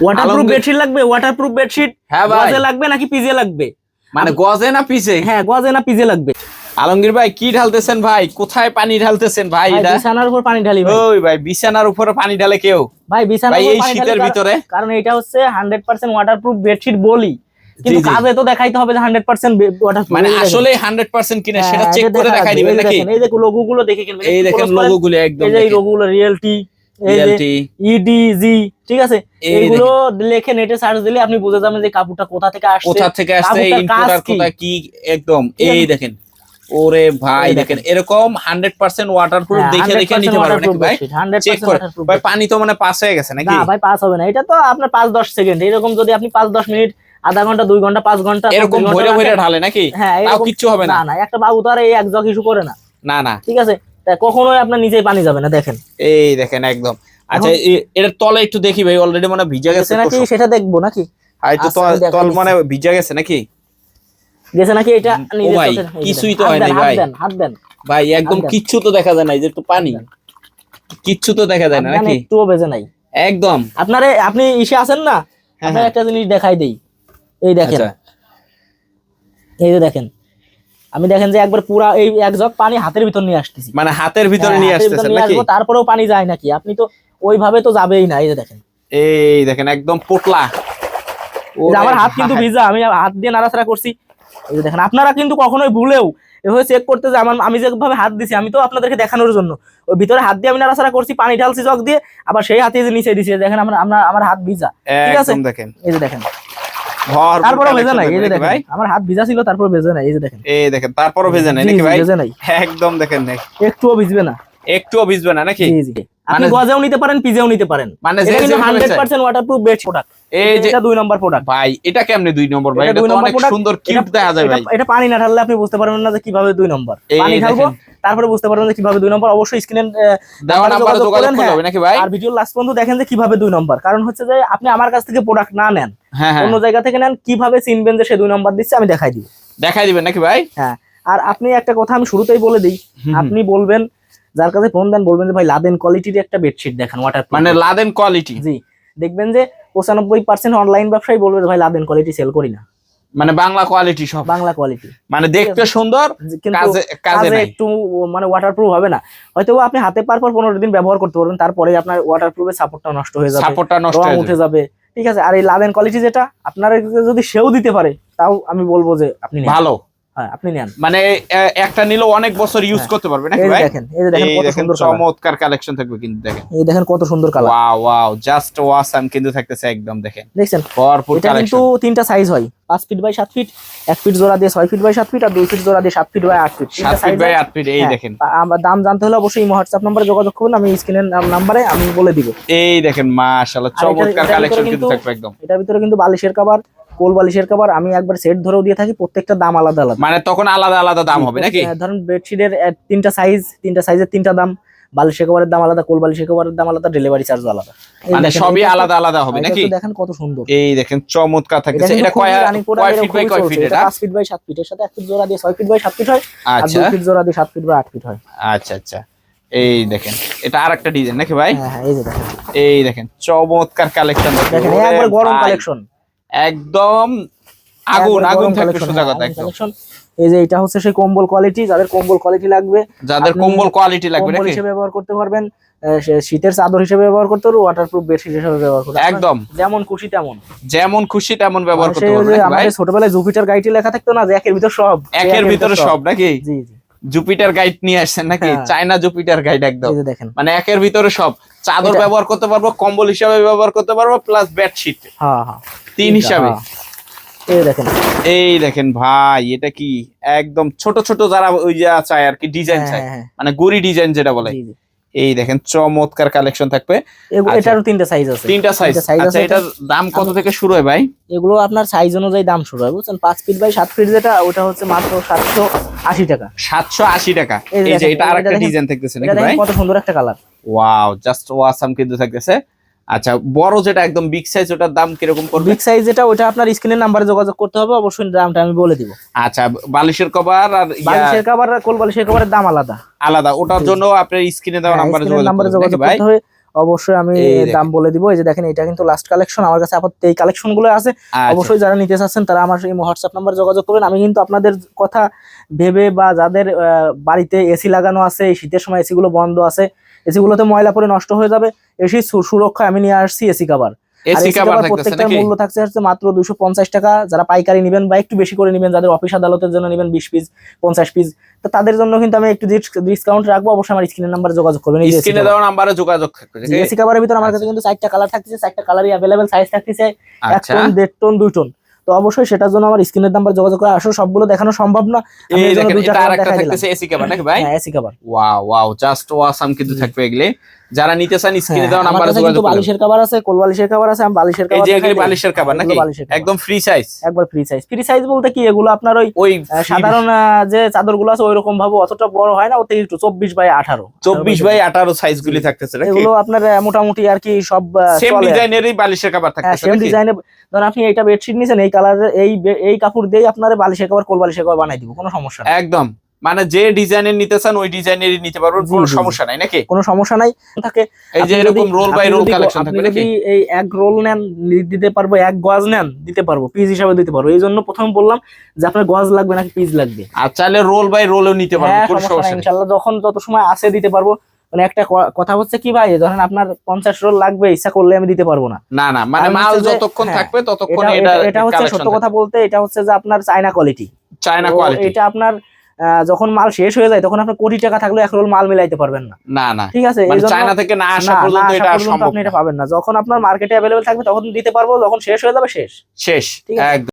Waterproof bedsheet লাগবে? Waterproof bedsheet হ্যাঁ গজে লাগবে নাকি পিজে লাগবে? মানে গজে না পিছে হ্যাঁ গজে না পিজে লাগবে। আলমগীর ভাই কি ঢালতেছেন ভাই? কোথায় পানি ঢালতেছেন ভাই এটা? বিছানার উপর পানি ঢালি ভাই। ওই ভাই বিছানার উপরে পানি ঢালে কেউ? ভাই বিছানার উপর পানি শীতের কারণ- ভিতরে? কারণ এটা হচ্ছে হান্ড্রেড পার্সেন্ট ওয়াটারপ্রুফ বেডশিট বলি। কিন্তু কাজে তো দেখাইতে হবে যে হান্ড্রেড পার্সেন্ট ওয়াটারপ্রুফ মানে আসলে হান্ড্রেড পার্সেন্ট কিনা হ্যাঁ, সেটা চেক করে দেখাই দিবেন নাকি? এই যে লোগো গুলো দেখে কিনবেন এই দেখেন লোগো গুলো একদম এই যে লোগো গুলো রিয়েলটি ইডিজি ঠিক আছে? এই এইগুলো লিখে নেটে সার্চ দিলে আপনি বুঝে যাবেন যে কাপড়টা কোথা থেকে আসছে কোথা থেকে আসছে কাপড়টার ইনপুট কাজ আর কি? কোথা কি একদম এই দেখেন। ওরে ভাই দেখেন। এরকম হান্ড্রেড পার্সেন্ট হ্যাঁ, দেখে দেখে নিতে পারবেন নাকি ভাই? চেক করে। ভাই পানি তো মানে পাস হয়ে গেছে নাকি? না ভাই পাস হবে না। এটা তো আপনার পাঁচ দশ সেকেন্ড। এরকম যদি আপনি পাঁচ দশ মিনিট আধা ঘণ্টা দুই ঘণ্টা পাঁচ ঘণ্টা এরকম ভরে ভরে ঢালে নাকি? হ্যাঁ কিচ্ছু হবে না না একটা বাবু তো আর এই এক জগ ইস্যু করে না। না না। ঠিক আছে? কখনোই আপনার নিজেই পানি যাবে না দেখেন। এই দেখেন একদম। আচ্ছা এটার তলে একটু দেখি ভাই অলরেডি মানে ভিজা গেছে নাকি সেটা দেখব নাকি? হয়তো আচ্ছা, আমি দেখাই তল মানে ভিজা গেছে নাকি? গেছে নাকি এটা? কিছুই তো হয় নাই ভাই। হাত দেন ভাই একদম আচ্ছা। কিচ্ছু তো দেখা যায় না এই যে একটু পানি। কিচ্ছু তো দেখা যায় না নাকি? একটুও বেজে নাই। একদম। আপনারে আপনি ইসে আছেন না? হ্যাঁ, আপনার হ্যাঁ। একটা জিনিস দেখাই দেই। এই দেখেন। আচ্ছা। এই যে দেখেন আমি দেখেন যে একবার পুরা এই এক জগ পানি হাতের ভিতর নিয়ে আসতেছি। মানে হাতের ভিতরে হ্যাঁ, নিয়ে আসতেছেন নাকি? তারপরেও পানি যায় নাকি? আপনি তো ওইভাবে তো যাবেই না এই যে দেখেন। এই দেখেন একদম পোটলা। আমার হাত কিন্তু ভিজা আমি হাত দিয়ে নাড়াচাড়া করছি। এই যে দেখেন আপনারা কিন্তু কখনোই ভুলেও এভাবে চেক করতে যে আমার আমি যেভাবে হাত দিছি আমি তো আপনাদেরকে দেখানোর জন্য। ওই ভিতরে হাত দিয়ে আমি নাড়াচাড়া করছি পানি ঢালছি জগ দিয়ে আবার সেই হাতে যে নিচে দিছি দেখেন আমার আমার হাত ভিজা। ঠিক আছে? দেখেন। এই যে দেখেন। তারপরে ভেজা নাই এই যে দেখেন দেখেন আমার হাত ভিজা ছিল তারপর ভেজা নাই এই যে দেখেন। এই দেখেন তারপরও ভেজে নাই নাকি ভাই? ভেজে নাই। একদম দেখেন নাই। একটুও ভিজবে না। একটুও ভিজবে না নাকি? জি জি। আপনি মানে- নিতে পারেন পিজেও নিতে পারেন। মানে যে ওয়াটারপ্রুফ প্রোডাক্ট এই যে দুই নম্বর প্রোডাক্ট ভাই এটা কেমনে দুই নম্বর ভাই? এটা এটা দুই তো নম্বর অনেক সুন্দর কিউট দেখা যায় ভাই। এটা পানি না ঢাললে আপনি বুঝতে পারবেন না যে কীভাবে দুই নম্বর পানি ঢালবো দেখেন। তারপরে বুঝতে পারবেন যে কীভাবে দুই নম্বর অবশ্যই স্ক্রিনে হ্যাঁ। নাকি ভাই? আর ভিডিও লাস্ট পর্যন্ত দেখেন যে কীভাবে দুই নম্বর। কারণ হচ্ছে যে আপনি আমার কাছ থেকে প্রোডাক্ট না নেন হ্যাঁ হ্যাঁ। অন্য জায়গা থেকে নেন কীভাবে চিনবেন যে সে দুই নম্বর দিচ্ছে আমি দেখাই দিব। দেখাই দিবেন নাকি ভাই? হ্যাঁ। আর আপনি একটা কথা আমি শুরুতেই বলে দিই আপনি বলবেন যার কাছে ফোন দেন বলবেন যে ভাই লাদেন কোয়ালিটির একটা বেডশিট দেখান ওয়াটার মানে লাদেন কোয়ালিটি জি। দেখবেন যে পঁচানব্বই পার্সেন্ট অনলাইন ব্যবসায়ী বলবে ভাই লাদেন কোয়ালিটি সেল করি না। মানে বাংলা কোয়ালিটি সব। বাংলা কোয়ালিটি মানে দেখতে সুন্দর কিন্তু কাজে কাজে একটু মানে ওয়াটারপ্রুফ হবে না। হয়তো আপনি হাতে পার পর পনেরো দিন ব্যবহার করতে পারবেন তারপরে আপনার ওয়াটারপ্রুফের সাপোর্টটা নষ্ট হয়ে যাবে সাপোর্টটা নষ্ট হয়ে উঠে যাবে। ঠিক আছে আর এই লাদেন কোয়ালিটি যেটা আপনার যদি সেও দিতে পারে তাও আমি বলব যে আপনি ভালো। আপনি নেন। মানে একটা নিলেও অনেক বছর ইউজ হ্যাঁ। করতে পারবে এই নাকি ভাই? দেখেন এই দেখেন কত সুন্দর চমৎকার কালেকশন থাকবে কিন্তু দেখেন। এই দেখেন কত সুন্দর colour wow wow just awesome কিন্তু থাকতেছে একদম দেখেন। দেখছেন? ভরপুর এটা কিন্তু তিনটা সাইজ হয়। পাঁচ ফিট বাই সাত ফিট এক ফিট জোড়া দিয়ে ছয় ফিট বাই সাত ফিট আর দুই ফিট জোড়া দিয়ে সাত ফিট বাই আট ফিট সাত ফিট বাই আট ফিট এই হ্যাঁ। দেখেন। আমার দাম জানতে হলে অবশ্যই হোয়াটসঅ্যাপ নাম্বারে যোগাযোগ করুন আমি স্ক্রিনের নাম্বারে আমি বলে দিব। এই দেখেন মাশাআল্লাহ চমৎকার কালেকশন কিন্তু কিন্তু- থাকবে একদম। এটার ভিতরে কিন্তু বালিশের কভার কোল বালিশের কভার আমি একবার সেট ধরেও দিয়ে থাকি প্রত্যেকটা দাম আলাদা আলাদা। মানে তখন আলাদা আলাদা দাম হবে নাকি? আহ, ধরুন বেডশিটের তিনটা সাইজ তিনটা সাইজের তিনটা দাম বালিশের কভারের দাম আলাদা কোল বালিশের কভারের দাম আলাদা ডেলিভারি চার্জও আলাদা। মানে সবই আলাদা আলাদা হবে নাকি? দেখেন কত সুন্দর। এই দেখেন চমৎকার কিন্তু এটা কয় কয় ফিট বাই কয় ফিট এটা এটা? পাঁচ ফিট বাই সাত ফিট এর সাথে এক ফিট জোড়া দিয়ে ছয় ফিট বাই সাত ফিট হয় আর আচ্ছা। দুই ফিট জোড়া দিয়ে সাত ফিট বাই আট ফিট হয়। আচ্ছা আচ্ছা। এই দেখেন এটা আর একটা ডিজাইন নাকি ভাই? হ্যাঁ হ্যাঁ এই দেখেন। এই দেখেন চমৎকার কালেকশন দেখেন এই একবার গরম কালেকশন একদম আগুন আগুন থাকবে সোজা কথা একদম। এই যে এটা হচ্ছে সেই কম্বল কোয়ালিটি যাদের কম্বল কোয়ালিটি লাগবে যাদের কম্বল কোয়ালিটি লাগবে কম্বল নাকি? হিসেবে ব্যবহার করতে পারবেন শীতের চাদর হিসেবে ব্যবহার করতে পারবেন ওয়াটারপ্রুফ বেডশিট হিসেবে ব্যবহার করতে পারবেন। একদম। যেমন খুশি তেমন। যেমন খুশি তেমন ব্যবহার করতে সেই পারবে যে ভাই? আমাদের ছোটবেলায় জুপিটার গাইটি লেখা থাকতো না যে একের ভিতর সব একের ভিতরে সব নাকি? জি জি। জুপিটার গাইড নিয়ে আসছেন নাকি? হ্যাঁ। চায়না জুপিটার গাইড একদম। দেখেন। মানে একের ভিতরে সব। চাদর ব্যবহার করতে পারব কম্বল হিসাবে ব্যবহার করতে পারব প্লাস বেডশিট হ্যাঁ হ্যাঁ। তিন হিসাবে। হ্যাঁ। এই দেখেন। এই দেখেন ভাই এটা কি? একদম ছোট ছোট যারা ওই যা চায় আর কি ডিজাইন হ্যাঁ, চায় হ্যাঁ, হ্যাঁ। মানে গুড়ি ডিজাইন যেটা বলে। এই দেখেন চমৎকার কালেকশন থাকবে। আচ্ছা। এটারও তিনটা সাইজ আছে। তিনটা সাইজ আচ্ছা এটার দাম কত থেকে শুরু হয় ভাই? এগুলো আপনার সাইজ অনুযায়ী দাম শুরু হয় বুঝছেন? 5 ফিট বাই 7 ফিট যেটা ওটা হচ্ছে মাত্র সাতশো আশি টাকা। সাতশো আশি টাকা। এই যে এটা আরেকটা ডিজাইন থাকতেছে নাকি ভাই? কত সুন্দর একটা কালার ওয়াও জাস্ট ওয়াসাম কিন্তু থাকতেছে। আচ্ছা বড় যেটা একদম বিগ সাইজ ওটার দাম কীরকম পড়বে? বিগ সাইজ যেটা ওটা আপনার স্ক্রিনের নাম্বারে যোগাযোগ করতে হবে অবশ্যই দামটা আমি বলে দিব। আচ্ছা বালিশের কভার আর বালিশের কভার আর কোল বালিশের কভারের দাম আলাদা। আলাদা ওটার জন্য আপনার স্ক্রিনে দেওয়া হ্যাঁ, নাম্বারে যোগাযোগ নাম্বারে যোগাযোগ করতে হবে অবশ্যই আমি দাম বলে দিব এই যে দেখেন এটা কিন্তু লাস্ট কালেকশন আমার কাছে আপাতত এই কালেকশনগুলো আছে। আচ্ছা, অবশ্যই যারা নিতে চাচ্ছেন তারা আমার এই হোয়াটসঅ্যাপ নাম্বার যোগাযোগ করবেন আমি কিন্তু আপনাদের কথা ভেবে বা যাদের বাড়িতে এসি লাগানো আছে এই শীতের সময় এসি গুলো বন্ধ আছে এসি গুলোতে ময়লা পরে নষ্ট হয়ে যাবে এসি সুরক্ষা আমি নিয়ে আসছি এসি কাভার এসি কভার প্রত্যেকটার মূল্য থাকছে হচ্ছে মাত্র দুশো পঞ্চাশ টাকা। যারা পাইকারি নেবেন বা একটু বেশি করে নেবেন যাদের অফিস আদালতের জন্য নেবেন বিশ পিস পঞ্চাশ পিস তো তাদের জন্য কিন্তু আমি একটু ডিসকাউন্ট রাখব। অবশ্যই আমার স্ক্রিনের নাম্বারে যোগাযোগ করবেন। স্ক্রিনে দেওয়া নাম্বারে যোগাযোগ? এসি কাভারের ভিতর আমার কাছে আচ্ছা। কিন্তু চারটা কালার থাকতেছে চারটা কালারই অ্যাভেলেবেল সাইজ থাকতেছে এক আচ্ছা। টন দেড় টন দুই টন তো অবশ্যই সেটার জন্য আমার স্ক্রিনের নাম্বার যোগাযোগ করে আসলে সবগুলো দেখানো সম্ভব না। এই দেখেন এটা আরেকটা থাকতেছে এসি কভার নাকি ভাই? হ্যাঁ AC cover wow wow just awesome কিন্তু থাকবে এগুলি। যারা নিতে চান স্ক্রিনে দেওয়া আমার নাম্বারে যোগাযোগ করবেন বালিশের কভার আছে কোল বালিশের কভার আছে আমি বালিশের কভার এই যে এগুলি বালিশের কভার নাকি? একদম ফ্রি সাইজ একবার ফ্রি সাইজ ফ্রি সাইজ বলতে কি? এগুলো আপনার ওই ওই সাধারণ যে চাদরগুলো আছে ওইরকম ভাবে অতটা বড় হয় না ওতে একটু চব্বিশ বাই আঠারো। চব্বিশ বাই আঠারো সাইজ গুলি থাকতেছে নাকি? এগুলো আপনার মোটামুটি আর কি সব সেম ডিজাইনেরই বালিশের কভার হ্যাঁ থাকতেছে সেম ডিজাইনে ধরুন আপনি এইটা বেডশিট নিছেন এই কালারের এই এই কাপড় দিয়ে আপনার বালিশের কভার কোল বালিশের কভার বানাই দিব কোনো সমস্যা নেই। একদম। মানে যে ডিজাইনের নিতে চান ওই ডিজাইনেরই নিতে পারবেন কোনো। সমস্যা নাই নাকি? কোনো সমস্যা নাই। থাকে এই যে এরকম রোল বাই রোল কালেকশন থাকবে নাকি? এই এক রোল নেন দিতে পারব এক গজ নেন দিতে পারব পিস হিসাবে দিতে পারব। এই জন্য প্রথমে বললাম যে আপনার গজ লাগবে নাকি পিস লাগবে। আর চাইলে রোল বাই রোলও নিতে পারবেন হ্যাঁ কোনো সমস্যা নাই ইনশাল্লাহ যখন যত সময় আসে দিতে পারব। মানে একটা কথা হচ্ছে কি ভাই ধরেন আপনার পঞ্চাশ রোল লাগবে ইচ্ছা করলে আমি দিতে পারব না। না না মানে মাল যতক্ষণ হ্যাঁ, থাকবে ততক্ষণ এটা হচ্ছে সত্য কথা বলতে এটা হচ্ছে যে আপনার চায়না কোয়ালিটি চায়না কোয়ালিটি এটা আপনার যখন মাল শেষ হয়ে যায় তখন আপনার কোটি টাকা থাকলে এক রোল মাল মিলাইতে পারবেন না। না না। ঠিক আছে মানে চায়না থেকে না আসা পর্যন্ত এটা সম্ভব আপনি এটা পাবেন না। যখন আপনার মার্কেটে অ্যাভেলেবেল থাকবে তখন দিতে পারব যখন শেষ হয়ে যাবে শেষ। শেষ ঠিক আছে।